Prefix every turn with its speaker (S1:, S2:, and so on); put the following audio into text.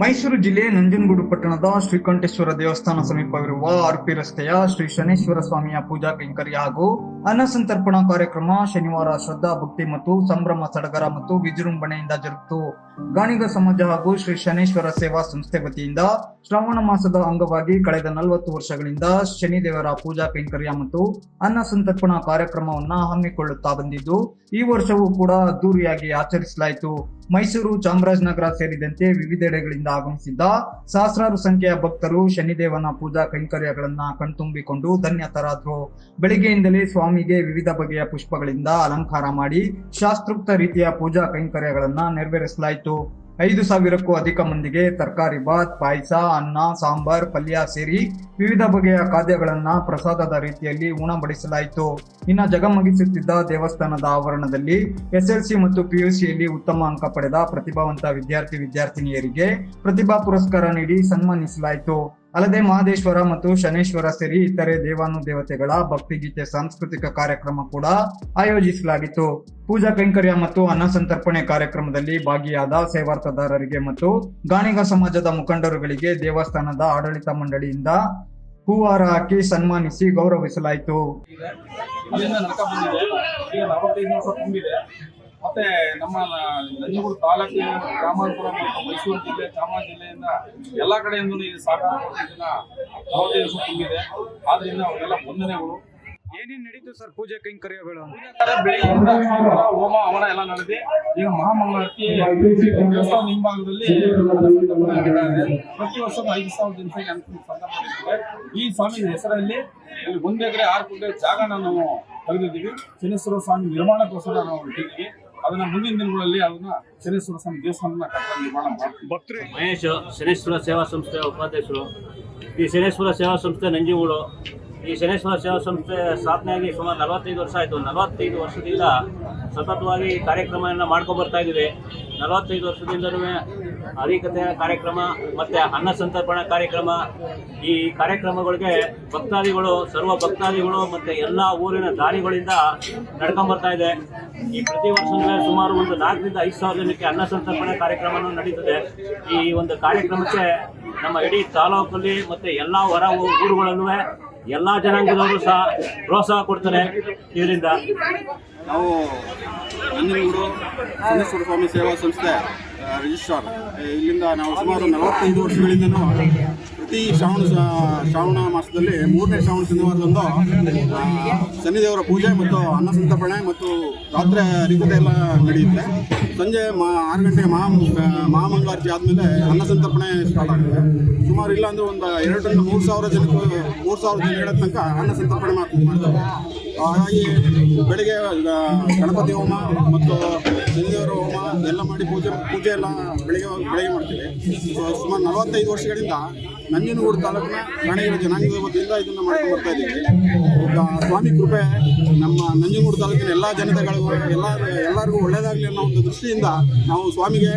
S1: ಮೈಸೂರು ಜಿಲ್ಲೆ ನಂಜನಗೂಡು ಪಟ್ಟಣದ ಶ್ರೀಕಂಠೇಶ್ವರ ದೇವಸ್ಥಾನ ಸಮೀಪವಿರುವ ಆರ್ಪಿ ರಸ್ತೆಯ ಶ್ರೀ ಶನೇಶ್ವರ ಸ್ವಾಮಿಯ ಪೂಜಾ ಕೈಂಕರ್ಯ ಹಾಗೂ ಅನ್ನ ಸಂತರ್ಪಣಾ ಕಾರ್ಯಕ್ರಮ ಶನಿವಾರ ಶ್ರದ್ಧಾ, ಭಕ್ತಿ ಮತ್ತು ಸಂಭ್ರಮ ಸಡಗರ ಮತ್ತು ವಿಜೃಂಭಣೆಯಿಂದ ಜರುಗಿತು. ಗಾಣಿಗ ಸಮಾಜ ಹಾಗೂ ಶ್ರೀ ಶನೇಶ್ವರ ಸೇವಾ ಸಂಸ್ಥೆ ವತಿಯಿಂದ ಶ್ರಾವಣ ಮಾಸದ ಅಂಗವಾಗಿ ಕಳೆದ ನಲವತ್ತು ವರ್ಷಗಳಿಂದ ಶನಿದೇವರ ಪೂಜಾ ಕೈಂಕರ್ಯ ಮತ್ತು ಅನ್ನ ಸಂತರ್ಪಣಾ ಕಾರ್ಯಕ್ರಮವನ್ನ ಹಮ್ಮಿಕೊಳ್ಳುತ್ತಾ ಬಂದಿದ್ದು, ಈ ವರ್ಷವೂ ಕೂಡ ಅದ್ದೂರಿಯಾಗಿ ಆಚರಿಸಲಾಯಿತು. ಮೈಸೂರು ಚಾಮರಾಜನಗರ ಸೇರಿದಂತೆ ವಿವಿಧೆಡೆಗಳಿಂದ ಆಗಮಿಸಿದ್ದ ಸಹಸ್ರಾರು ಸಂಖ್ಯೆಯ ಭಕ್ತರು ಶನಿದೇವನ ಪೂಜಾ ಕೈಂಕರ್ಯಗಳನ್ನ ಕಣ್ತುಂಬಿಕೊಂಡು ಧನ್ಯತರಾದ್ರು. ಬೆಳಿಗ್ಗೆಯಿಂದಲೇ ಸ್ವಾಮಿಗೆ ವಿವಿಧ ಬಗೆಯ ಪುಷ್ಪಗಳಿಂದ ಅಲಂಕಾರ ಮಾಡಿ ಶಾಸ್ತ್ರೋಕ್ತ ರೀತಿಯ ಪೂಜಾ ಕೈಂಕರ್ಯಗಳನ್ನ ನೆರವೇರಿಸಲಾಯಿತು. ಐದು ಸಾವಿರಕ್ಕೂ ಅಧಿಕ ಮಂದಿಗೆ ತರಕಾರಿ ಬಾತ್, ಪಾಯಸ, ಅನ್ನ, ಸಾಂಬಾರ್, ಪಲ್ಯ ಸೇರಿ ವಿವಿಧ ಬಗೆಯ ಖಾದ್ಯಗಳನ್ನ ಪ್ರಸಾದದ ರೀತಿಯಲ್ಲಿ ಉಣಬಡಿಸಲಾಯಿತು. ಇನ್ನು ಜಗಮಗಿಸುತ್ತಿದ್ದ ದೇವಸ್ಥಾನದ ಆವರಣದಲ್ಲಿ ಎಸ್ಎಲ್ಸಿ ಮತ್ತು ಪಿಯುಸಿಯಲ್ಲಿ ಉತ್ತಮ ಅಂಕ ಪಡೆದ ಪ್ರತಿಭಾವಂತ ವಿದ್ಯಾರ್ಥಿ ವಿದ್ಯಾರ್ಥಿನಿಯರಿಗೆ ಪ್ರತಿಭಾ ಪುರಸ್ಕಾರ ನೀಡಿ ಸನ್ಮಾನಿಸಲಾಯಿತು. ಅಲ್ಲದೆ ಮಹದೇಶ್ವರ ಮತ್ತು ಶನೇಶ್ವರ ಸೇರಿ ಇತರೆ ದೇವಾನು ದೇವತೆಗಳ ಭಕ್ತಿಗೀತೆ ಸಾಂಸ್ಕೃತಿಕ ಕಾರ್ಯಕ್ರಮ ಕೂಡ ಆಯೋಜಿಸಲಾಗಿತ್ತು. ಪೂಜಾ ಕೈಂಕರ್ಯ ಮತ್ತು ಅನ್ನ ಸಂತರ್ಪಣೆ ಕಾರ್ಯಕ್ರಮದಲ್ಲಿ ಭಾಗಿಯಾದ ಸೇವಾರ್ಥದಾರರಿಗೆ ಮತ್ತು ಗಾಣಿಗ ಸಮಾಜದ ಮುಖಂಡರುಗಳಿಗೆ ದೇವಸ್ಥಾನದ ಆಡಳಿತ ಮಂಡಳಿಯಿಂದ ಹೂವಾರ ಹಾಕಿ ಸನ್ಮಾನಿಸಿ ಗೌರವಿಸಲಾಯಿತು.
S2: ಇದೆ ಮತ್ತೆ ನಮ್ಮ ನಂಜನಗೂಡು ತಾಲೂಕು ಚಾಮರಾಜಪುರ ಮತ್ತು ಮೈಸೂರು ಜಿಲ್ಲೆ ಚಾಮರಾಜ ಜಿಲ್ಲೆಯಿಂದ ಎಲ್ಲ ಕಡೆಯಿಂದ ಈ ಸಹಕಾರ ಕೊಟ್ಟಿದ್ದನ್ನ ನಲವತ್ತೈದು ವರ್ಷ ತುಂಬಿದೆ. ಆದ್ರಿಂದ ಅವರೆಲ್ಲ ವಂದನೆಗಳು.
S1: ಏನೇನ್ ನಡೀತು ಸರ್ ಪೂಜೆ ಕೈಂಕರ್ಯಗಳು?
S2: ಬೆಳಿಗ್ಗೆಯಿಂದ ಹೋಮ ಹವನ ಎಲ್ಲ ನಡೆದಿ. ಈಗ ಮಹಾಮಂಗಳಾರತಿ ದೇವಸ್ಥಾನ ಹಿಂಭಾಗದಲ್ಲಿ ಇದೆ. ಪ್ರತಿ ವರ್ಷ ಐದು ಸಾವಿರ ಜನಸಂಖ್ಯೆ ಅನುಕೂಲ ಸಂದರ್ಭ ಈ ಸ್ವಾಮಿ ಹೆಸರಲ್ಲಿ ಇಲ್ಲಿ ಒಂದು ಎಕರೆ ಆರು ಕುಂಟೆ ಜಾಗ ನಾವು ತೆಗೆದಿದ್ದೀವಿ. ಚಿನ್ನೇಶ್ವರ ಸ್ವಾಮಿ ನಿರ್ಮಾಣಕ್ಕೋಸ್ಕರ ನಾವು ಇಟ್ಟಿದ್ದೀವಿ. ಅದನ್ನ ಮುಂದಿನ ದಿನಗಳಲ್ಲಿ ಅದನ್ನ ಶನೇಶ್ವರ ಸ್ವಾಮಿ ದೇವಸ್ಥಾನ ಕಟ್ಟಡ ನಿರ್ಮಾಣ ಮಾಡ್ತೀವಿ.
S3: ಮಹೇಶ್ ಶನೇಶ್ವರ ಸೇವಾ ಸಂಸ್ಥೆಯ ಉಪಾಧ್ಯಕ್ಷರು. ಈ ಶನೇಶ್ವರ ಸೇವಾ ಸಂಸ್ಥೆ ನಂಜಿಗೂಡು ಈ ಶನೇಶ್ವರ ಸೇವಾ ಸಂಸ್ಥೆ ಸ್ಥಾಪನೆಯಾಗಿ ಸುಮಾರು ನಲವತ್ತೈದು ವರ್ಷ ಆಯಿತು. ನಲವತ್ತೈದು ವರ್ಷದಿಂದ ಸತತವಾಗಿ ಈ ಕಾರ್ಯಕ್ರಮವನ್ನು ಮಾಡ್ಕೊಂಡು ಬರ್ತಾ ಇದ್ದೀವಿ. ನಲವತ್ತೈದು ವರ್ಷದಿಂದಲೂ ಹರಿಕಥೆಯ ಕಾರ್ಯಕ್ರಮ ಮತ್ತು ಅನ್ನ ಸಂತರ್ಪಣಾ ಕಾರ್ಯಕ್ರಮ, ಈ ಕಾರ್ಯಕ್ರಮಗಳಿಗೆ ಭಕ್ತಾದಿಗಳು, ಸರ್ವ ಭಕ್ತಾದಿಗಳು ಮತ್ತು ಎಲ್ಲ ಊರಿನ ದಾರಿಗಳಿಂದ ನಡ್ಕೊಂಬರ್ತಾ ಇದೆ. ಈ ಪ್ರತಿ ವರ್ಷ ಸುಮಾರು ಒಂದು ನಾಲ್ಕರಿಂದ ಐದು ಸಾವಿರ ಜನಕ್ಕೆ ಅನ್ನ ಸಂತರ್ಪಣೆ ಕಾರ್ಯಕ್ರಮ ನಡೀತದೆ. ಈ ಒಂದು ಕಾರ್ಯಕ್ರಮಕ್ಕೆ ನಮ್ಮ ಇಡೀ ತಾಲೂಕಲ್ಲಿ ಮತ್ತು ಎಲ್ಲ ಹೊರ ಊರುಗಳಲ್ಲೂ ಎಲ್ಲ ಜನಾಂಗದವರು ಸಹ ಪ್ರೋತ್ಸಾಹ ಕೊಡ್ತಾರೆ ಇದರಿಂದ.
S4: ನಾವು ನಂಜನಗೂಡು ಶನೇಶ್ವರ ಸ್ವಾಮಿ ಸೇವಾ ಸಂಸ್ಥೆ ರಿಜಿಸ್ಟ್ರಾರ್ ಇಲ್ಲಿಂದ ನಾವು ಸುಮಾರು ನಲವತ್ತೈದು ವರ್ಷಗಳಿಂದನೂ ಪ್ರತಿ ಶ್ರಾವಣ ಶ್ರಾವಣ ಮಾಸದಲ್ಲಿ ಮೂರನೇ ಶ್ರಾವಣ ಶನಿವಾರದಂದು ಶನಿದೇವರ ಪೂಜೆ ಮತ್ತು ಅನ್ನ ಸಂತರ್ಪಣೆ ಮತ್ತು ರಾತ್ರಿ ಹರಿಕತೆ ಎಲ್ಲ ನಡೆಯುತ್ತೆ. ಸಂಜೆ ಮಾ ಆರು ಗಂಟೆಗೆ ಮಹಾ ಮಹಾಮಂಗಳಾರತಿ ಆದಮೇಲೆ ಅನ್ನ ಸಂತರ್ಪಣೆ ಸ್ಟಾರ್ಟ್ ಆಗುತ್ತೆ. ಸುಮಾರು ಇಲ್ಲ ಅಂದ್ರೆ ಒಂದು ಎರಡರಿಂದ ಮೂರು ಸಾವಿರ ಜನಕ್ಕೆ, ಮೂರು ಸಾವಿರ ಜನ ಹೇಳೋ ತನಕ ಅನ್ನ ಸಂತರ್ಪಣೆ ಮಾಡ್ತೀವಿ ಹಾಗಾಗಿ ಬೆಳಿಗ್ಗೆ ಗಣಪತಿ ಹೋಮ ಮತ್ತು ಶನಿದೇವರ ಹೋಮ ಎಲ್ಲ ಮಾಡಿ ಪೂಜೆ ಪೂಜೆ ಎಲ್ಲ ಬೆಳಿಗ್ಗೆ ಬೆಳಿಗ್ಗೆ ಮಾಡ್ತೀವಿ. ಸುಮಾರು ನಲವತ್ತೈದು ವರ್ಷಗಳಿಂದ ನಂಜನಗೂಡು ತಾಲೂಕಿನ ಗಾಣಿಗರ ಜನಾಂಗದ ವತಿಯಿಂದ ಇದನ್ನು ಮಾಡ್ಕೊಂಡು ಬರ್ತಾ ಇದ್ದೀವಿ. ಸ್ವಾಮಿ ಕೃಪೆ ನಮ್ಮ ನಂಜನಗೂಡು ತಾಲೂಕಿನ ಎಲ್ಲ ಜನತೆಗಳಿಗೂ ಎಲ್ಲ ಎಲ್ಲರಿಗೂ ಒಳ್ಳೆಯದಾಗಲಿ ಅನ್ನೋ ಒಂದು ದೃಷ್ಟಿಯಿಂದ ನಾವು ಸ್ವಾಮಿಗೆ